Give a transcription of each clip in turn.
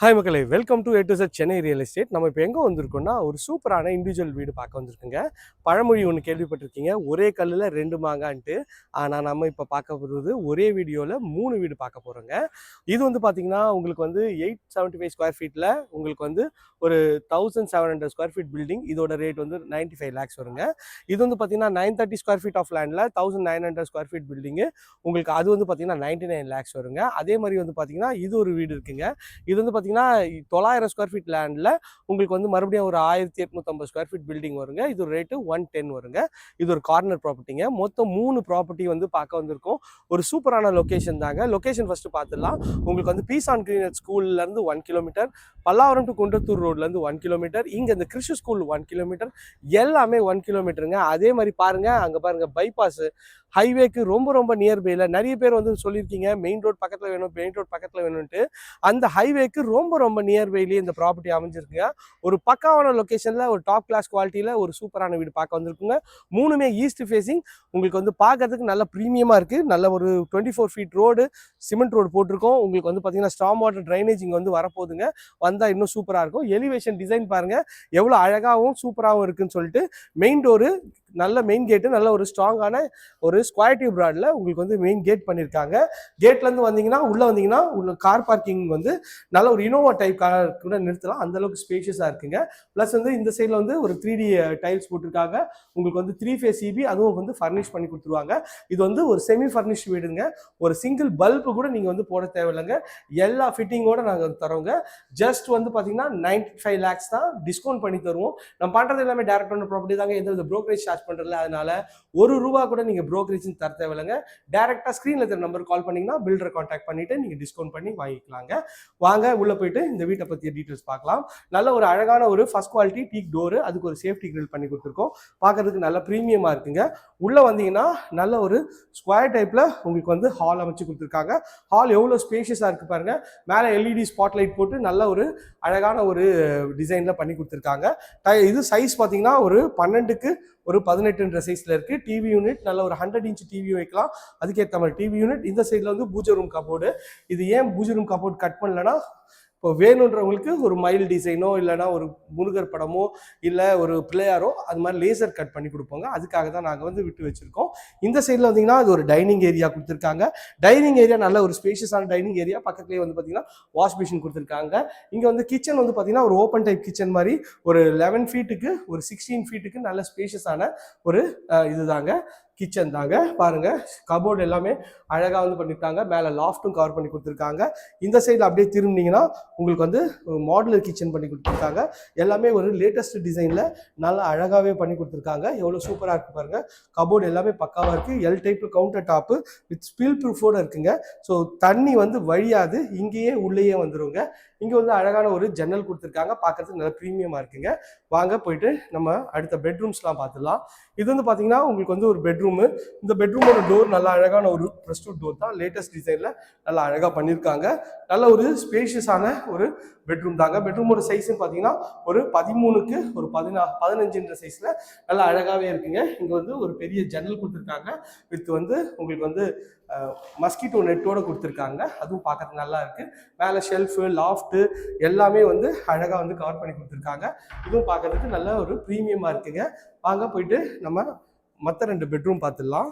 Hi மக்களே welcome to A to Z Chennai real estate நம்ம இப்போ எங்கே வந்திருக்கோம்னா ஒரு சூப்பரான இண்டிவிஜுவல் வீடு பார்க்க வந்திருக்குங்க. பழமொழி ஒன்று கேள்விப்பட்டிருக்கீங்க. ஒரே கல்லில் ரெண்டு மாங்கான்ட்டு. ஆனால் நம்ம இப்போ பார்க்க போகிறது ஒரே வீடியோவில் மூணு வீடு பார்க்க போகிறோங்க இது வந்து பார்த்தீங்கன்னா உங்களுக்கு வந்து எயிட் செவன்ட்டி ஃபைவ் ஸ்கொயர் ஃபீட்டில் உங்களுக்கு வந்து ஒரு thousand seven hundred square feet building இதோட ரேட் வந்து நைன்ட்டி ஃபைவ் லேக்ஸ் வருங்க. இது வந்து பார்த்தீங்கன்னா nine thirty square feet of லேண்டில் thousand nine hundred square feet building உங்களுக்கு அது வந்து பார்த்தீங்கன்னா நைன்ட்டி நைன் லேக்ஸ் வருங்க. அதே மாதிரி வந்து பார்த்தீங்கன்னா இது ஒரு வீடு இருக்குங்க. இது வந்து பார்த்தீங்கன்னா தொள்ளாயிரம் ஸ்கொயர் ஃபீட் லேண்டில் உங்களுக்கு வந்து மறுபடியும் ஒரு ஆயிரத்தி எட்நூற்றம்பது ஸ்கொயர் ஃபீட் பில்டிங் வருங்க. இது ரேட்டு ஒன் டென் வருங்க. இது ஒரு கார்னர் ப்ராப்பர்ட்டிங்க மொத்தம் மூணு ப்ராப்பர்ட்டி வந்து பார்க்க வந்திருக்கோம். ஒரு சூப்பரான லொக்கேஷன் தாங்க. லொக்கேஷன் ஃபஸ்ட்டு பார்த்துடலாம் உங்களுக்கு வந்து பீஸ் ஆன் கிரீனர் ஸ்கூல்லேருந்து one kilometre Pallavaram to Kundrathur ரோட்லேருந்து ஒன் கிலோமீட்டர் இங்கே இந்த கிருஷ்ண ஸ்கூல் ஒன் கிலோமீட்டர் எல்லாமே ஒன் கிலோமீட்டருங்க அதே மாதிரி பாருங்கள் அங்கே பாருங்கள் பைபாஸு ஹைவேக்கு ரொம்ப ரொம்ப நியர்பையில் நிறைய பேர் வந்து சொல்லியிருக்கீங்க. மெயின் ரோட் பக்கத்தில் வேணும் மெயின் ரோட் பக்கத்தில் வேணும்ட்டு அந்த ஹைவேக்கு ரொம்ப ரொம்ப நியர்பைலேயே இந்த ப்ராப்பர்ட்டி அமைஞ்சிருக்குங்க. ஒரு பக்காவான லொக்கேஷனில் ஒரு டாப் கிளாஸ் குவாலிட்டியில் ஒரு சூப்பரான வீடு பார்க்க வந்திருக்குங்க. மூணுமே ஈஸ்ட் ஃபேஸிங் உங்களுக்கு வந்து பார்க்கறதுக்கு நல்ல ப்ரீமியமாக இருக்குது நல்ல ஒரு twenty four feet road cement road போட்டிருக்கோம். உங்களுக்கு வந்து பார்த்தீங்கன்னா ஸ்டாம் வாட்டர் ட்ரைனேஜ் இங்கே வந்து வரப்போகுதுங்க. வந்தால் இன்னும் சூப்பராக இருக்கும். எலிவேஷன் டிசைன் பாருங்கள் எவ்வளோ அழகாகவும் சூப்பராகவும் இருக்குன்னு சொல்லிட்டு மெயின் டோரு நல்ல மெயின் கேட்டு நல்ல ஒரு ஸ்ட்ராங்கான ஒரு ஸ்கொயர் டியூப் உங்களுக்கு வந்து மெயின் கேட் பண்ணியிருக்காங்க கேட்லேருந்து வந்தீங்கன்னா உள்ளே வந்தீங்கன்னா உள்ள கார் பார்க்கிங் வந்து நல்ல ஒரு இனோவா டைப் கார் கூட நிறுத்தலாம். அந்த அளவுக்கு ஸ்பேஷியஸாக இருக்குங்க. ப்ளஸ் வந்து இந்த சைடில் வந்து ஒரு த்ரீ டி டைல்ஸ் போட்டிருக்காங்க. உங்களுக்கு வந்து த்ரீ ஃபேஸ் சிபி அதுவும் வந்து ஃபர்னிஷ் பண்ணி கொடுத்துருவாங்க. இது வந்து ஒரு செமி ஃபர்னிஷ் வீடுங்க. ஒரு சிங்கிள் பல்பு கூட நீங்கள் வந்து போட தேவையில்லைங்க. எல்லா ஃபிட்டிங்கோட நாங்கள் தரோங்க. ஜஸ்ட் வந்து பார்த்தீங்கன்னா நைன்டி ஃபைவ் லேக்ஸ் தான் டிஸ்கவுண்ட் பண்ணி தருவோம். நம்ம பண்ணுறது எல்லாமே டேரக்ட் பண்ண ப்ராப்பர்ட்டி தாங்க. எந்த வித ப்ரோக்கரேஜ் சார்ஜ் பண்ணுறதுல அதனால ஒரு ரூபா கூட நீங்கள் ப்ரோக்கரேஜ்னு தர தேவையில்லைங்க. டேரெக்டாக ஸ்க்ரீனில் இருக்கிற நம்பர் கால் பண்ணிங்கன்னா பில்டரை காண்டாக்ட் பண்ணிவிட்டு நீங்கள் டிஸ்கவுண்ட் பண்ணி வாங்கிக்கலாங்க. வாங்க உள்ளே போயிட்டு இந்த வீட்டை பற்றிய டீட்டெயில்ஸ் பார்க்கலாம். நல்ல ஒரு அழகான ஒரு ஃபஸ்ட் குவாலிட்டி டீக் டோரு அதுக்கு ஒரு சேஃப்டி கிரில் பண்ணி கொடுத்துருக்கோம். பார்க்கறதுக்கு நல்ல ப்ரீமியமாக இருக்குங்க. உள்ளே வந்தீங்கன்னா நல்ல ஒரு ஸ்கொயர் டைப்பில் உங்களுக்கு வந்து ஹால் அமைச்சு கொடுத்துருக்காங்க. ஹால் எவ்வளோ ஸ்பேஷியஸாக இருக்குது பாருங்கள் மேலே எல்இடி ஸ்பாட்லைட் போட்டு நல்ல ஒரு அழகான ஒரு டிசைனில் பண்ணி கொடுத்துருக்காங்க. இது சைஸ் பார்த்தீங்கன்னா ஒரு பன்னெண்டுக்கு ஒரு பதினெட்டுன்ற சைஸில் இருக்குது டிவி யூனிட் நல்ல ஒரு ஹண்ட்ரட் இன்ச் டிவி வைக்கலாம். அதுக்கேற்ற மாதிரி டிவி யூனிட் இந்த சைடில் வந்து பூஜை ரூம் கபோர்டு இது ஏன் பூஜை ரூம் கபோர்டு கட் பண்ணலன்னா இப்போ வேணுன்றவங்களுக்கு ஒரு மயில் டிசைனோ இல்லைன்னா ஒரு முருகர் படமோ இல்லை ஒரு பிள்ளையாரோ அது மாதிரி லேசர் கட் பண்ணி கொடுப்போங்க. அதுக்காக தான் நாங்கள் வந்து விட்டு வச்சுருக்கோம். இந்த சைடில் வந்தீங்கன்னா அது ஒரு டைனிங் ஏரியா கொடுத்துருக்காங்க. டைனிங் ஏரியா நல்ல ஒரு ஸ்பேஷியஸான டைனிங் ஏரியா பக்கத்துலேயே வந்து பார்த்தீங்கன்னா வாஷ் மிஷின் கொடுத்துருக்காங்க. இங்கே வந்து கிச்சன் வந்து பார்த்தீங்கன்னா ஒரு ஓப்பன் டைப் கிச்சன் மாதிரி ஒரு லெவன் ஃபீட்டுக்கு ஒரு சிக்ஸ்டீன் ஃபீட்டுக்கு நல்ல ஸ்பேஷியஸான ஒரு இதுதாங்க. கிச்சன் தாங்க. பாருங்க கபோர்டு எல்லாமே அழகாக வந்து பண்ணியிருக்காங்க மேலே லாஃப்ட்டும் கவர் பண்ணி கொடுத்துருக்காங்க. இந்த சைடில் அப்படியே திரும்பினீங்கன்னா உங்களுக்கு வந்து மாடுலர் கிச்சன் பண்ணி கொடுத்துருக்காங்க. எல்லாமே ஒரு லேட்டஸ்ட் டிசைனில் நல்லா அழகாகவே பண்ணி கொடுத்துருக்காங்க. எவ்வளோ சூப்பராக இருக்கு பாருங்க. கபோர்டு எல்லாமே பக்காவாக இருக்குது L type counter top with spill ப்ரூஃபோடு இருக்குங்க. ஸோ தண்ணி வந்து வழியாது. இங்கேயே உள்ளேயே வந்துருங்க. இங்கே வந்து அழகான ஒரு ஜன்னல் கொடுத்துருக்காங்க. பார்க்கறதுக்கு நல்லா ப்ரீமியமாக இருக்குங்க. வாங்க போயிட்டு நம்ம அடுத்த பெட்ரூம்ஸ்லாம் பார்த்துடலாம். இது வந்து பார்த்தீங்கன்னா உங்களுக்கு வந்து ஒரு பெட்ரூம் இந்த பெட்ரூமோட டோர் நல்லா அழகான ஒரு ப்ரெஸ்டூட் டோர் தான். லேட்டஸ்ட் டிசைனில் நல்லா அழகாக பண்ணியிருக்காங்க. நல்ல ஒரு ஸ்பேஷியஸான ஒரு பெட்ரூம் தாங்க. பெட்ரூமோட சைஸ்ன்னு பார்த்தீங்கன்னா ஒரு பதிமூணுக்கு ஒரு பதினா பதினஞ்சுன்ற சைஸில் நல்லா அழகாகவே இருக்குங்க. இங்கே வந்து ஒரு பெரிய ஜன்னல் கொடுத்துருக்காங்க. வித் வந்து உங்களுக்கு வந்து மஸ்கிட்டோ நெட்டோட கொடுத்துருக்காங்க. அதுவும் பார்க்கறதுக்கு நல்லா இருக்கு. மேலே ஷெல்ஃபு லாஃப்ட்டு எல்லாமே வந்து அழகாக வந்து கவர் பண்ணி கொடுத்துருக்காங்க. இதுவும் பார்க்கறதுக்கு நல்ல ஒரு ப்ரீமியமாக இருக்குங்க. வாங்க போயிட்டு நம்ம மற்ற ரெண்டு பெட்ரூம் பார்த்துடலாம்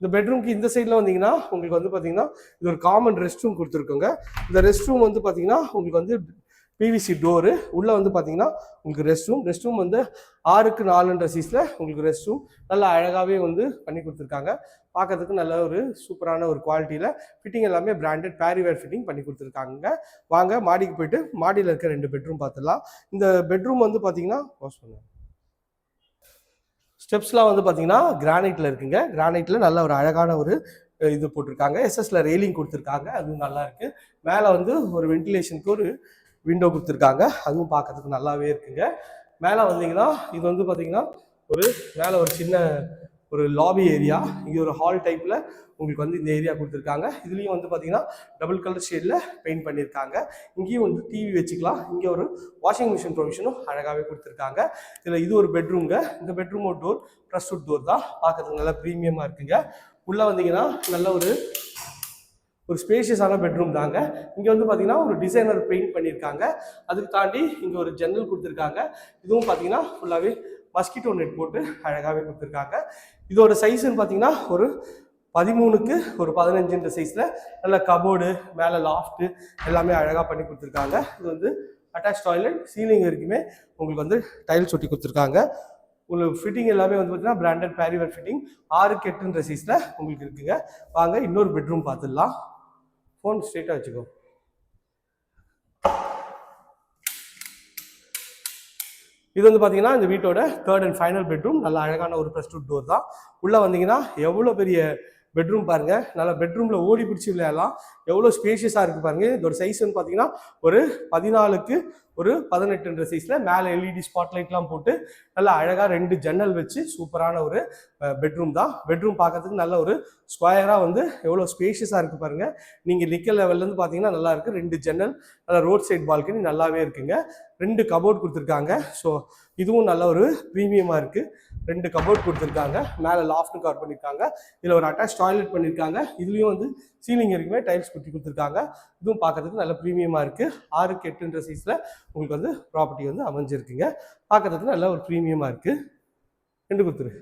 இந்த பெட்ரூம்க்கு இந்த சைடில் வந்தீங்கன்னா உங்களுக்கு வந்து பார்த்தீங்கன்னா இது ஒரு காமன் ரெஸ்ட் ரூம் கொடுத்துருக்கோங்க. இந்த ரெஸ்ட் ரூம் வந்து பார்த்தீங்கன்னா உங்களுக்கு வந்து பிவிசி டோரு உள்ளே வந்து பார்த்தீங்கன்னா உங்களுக்கு ரெஸ்ட் ரூம் ரெஸ்ட் ரூம் வந்து ஆறுக்கு நாலுன்ற சீஸில் உங்களுக்கு ரெஸ்ட் ரூம் நல்லா அழகாகவே வந்து பண்ணி கொடுத்துருக்காங்க. பார்க்கறதுக்கு நல்ல ஒரு சூப்பரான ஒரு குவாலிட்டியில் ஃபிட்டிங் எல்லாமே பிராண்டட் பேரிவேர் ஃபிட்டிங் பண்ணி கொடுத்துருக்காங்க. வாங்க மாடிக்கு போயிட்டு மாடியில் இருக்க ரெண்டு பெட்ரூம் பார்த்துடலாம் இந்த பெட்ரூம் வந்து பார்த்தீங்கன்னா வாஷ் பண்ண ஸ்டெப்ஸ்லாம் வந்து பார்த்தீங்கன்னா கிரானைட்டில் இருக்குங்க. கிரானைட்டில் நல்ல ஒரு அழகான ஒரு இது போட்டிருக்காங்க. எஸ்எஸ்ல ரெயிலிங் கொடுத்துருக்காங்க. அதுவும் நல்லா இருக்கு. மேலே வந்து ஒரு வென்டிலேஷனுக்கு ஒரு விண்டோ கொடுத்துருக்காங்க. அதுவும் பார்க்கறதுக்கு நல்லாவே இருக்குங்க. மேலே வந்தீங்கன்னா இது வந்து பார்த்தீங்கன்னா ஒரு மேலே ஒரு சின்ன ஒரு லாபி ஏரியா இங்கே ஒரு ஹால் டைப்பில் உங்களுக்கு வந்து இந்த ஏரியா கொடுத்துருக்காங்க. இதுலேயும் வந்து பார்த்தீங்கன்னா டபுள் கலர் ஷேடில் பெயிண்ட் பண்ணியிருக்காங்க இங்கேயும் வந்து டிவி வச்சுக்கலாம். இங்கே ஒரு வாஷிங் மிஷின் ப்ரொவிஷனும் அழகாகவே கொடுத்துருக்காங்க. இதில் இது ஒரு பெட்ரூம்ங்க இந்த பெட்ரூமோட டோர் ப்ரெஸ்வுட் டோர் தான். பார்க்கறதுக்கு நல்லா ப்ரீமியமாக இருக்குங்க. உள்ளே வந்தீங்கன்னா நல்ல ஒரு ஒரு ஸ்பேஷியஸான பெட்ரூம் தாங்க. இங்கே வந்து பார்த்தீங்கன்னா ஒரு டிசைனர் பெயிண்ட் பண்ணியிருக்காங்க அதுக்கு தாண்டி இங்கே ஒரு ஜன்னல் கொடுத்துருக்காங்க. இதுவும் பார்த்தீங்கன்னா ஃபுல்லாகவே மஸ்கிட்டோ நெட் போட்டு அழகாகவே கொடுத்துருக்காங்க. இதோட சைஸ்ன்னு பார்த்தீங்கன்னா ஒரு பதிமூணுக்கு ஒரு பதினஞ்சுன்ற சைஸில் நல்ல கபோர்டு மேலே லாஃப்ட்டு எல்லாமே அழகாக பண்ணி கொடுத்துருக்காங்க. இது வந்து அட்டாச் டாய்லெட் சீலிங் வரைக்குமே உங்களுக்கு வந்து டைல்ஸ் ஒட்டி கொடுத்துருக்காங்க. உங்களுக்கு ஃபிட்டிங் எல்லாமே வந்து பார்த்தீங்கன்னா பிராண்டட் பேரிவர் ஃபிட்டிங் ஆறுக்கு எட்டுன்ற சைஸில் உங்களுக்கு இருக்குங்க. வாங்க இன்னொரு பெட்ரூம் பார்த்துடலாம். ஃபோன் ஸ்ட்ரெயிட்டாக வச்சுக்கோ. இது வந்து பார்த்தீங்கன்னா இந்த வீட்டோட தேர்ட் அண்ட் ஃபைனல் பெட்ரூம் நல்ல அழகான ஒரு ப்ளஸ் டூ டோர் தான். உள்ளே வந்தீங்கன்னா எவ்வளோ பெரிய பெட்ரூம் பாருங்க. நல்லா பெட்ரூமில் ஓடி பிடிச்சி விளையாடலாம். எவ்வளோ ஸ்பேஷியஸாக இருக்குது பாருங்க. இதோட சைஸ் வந்து பார்த்தீங்கன்னா ஒரு பதினாலுக்கு ஒரு பதினெட்டுன்ற சைஸில் மேலே எல்இடி ஸ்பாட்லைட்லாம் போட்டு நல்லா அழகாக ரெண்டு ஜன்னல் வச்சு சூப்பரான ஒரு பெட்ரூம் தான். பெட்ரூம் பார்க்கறதுக்கு நல்ல ஒரு ஸ்கொயராக வந்து எவ்வளோ ஸ்பேஷியஸாக இருக்குது பாருங்கள் நீங்கள் நிக்கல் லெவல்லேருந்து பார்த்தீங்கன்னா நல்லா இருக்குது ரெண்டு ஜன்னல் நல்லா ரோட் சைட் பால்கனி நல்லாவே இருக்குங்க. ரெண்டு கபோர்ட் கொடுத்துருக்காங்க. ஸோ இதுவும் நல்ல ஒரு ப்ரீமியமாக இருக்குது ரெண்டு கபோர்ட் கொடுத்துருக்காங்க. மேலே லாஃப்ட் கவர் பண்ணியிருக்காங்க இதில் ஒரு அட்டாச் டாய்லெட் பண்ணியிருக்காங்க இதுலேயும் வந்து சீலிங் வரைக்குமே டைல்ஸ் குட்டி கொடுத்துருக்காங்க. இதுவும் பார்க்கறதுக்கு நல்ல ப்ரீமியமாக இருக்குது ஆறுக்கு எட்டுன்ற சைஸில் உங்களுக்கு வந்து ப்ராப்பர்ட்டி வந்து அமைஞ்சிருக்குங்க. பார்க்குறதுக்கு நல்ல ஒரு ப்ரீமியமாக இருக்குது ரெண்டு கொடுத்துரு.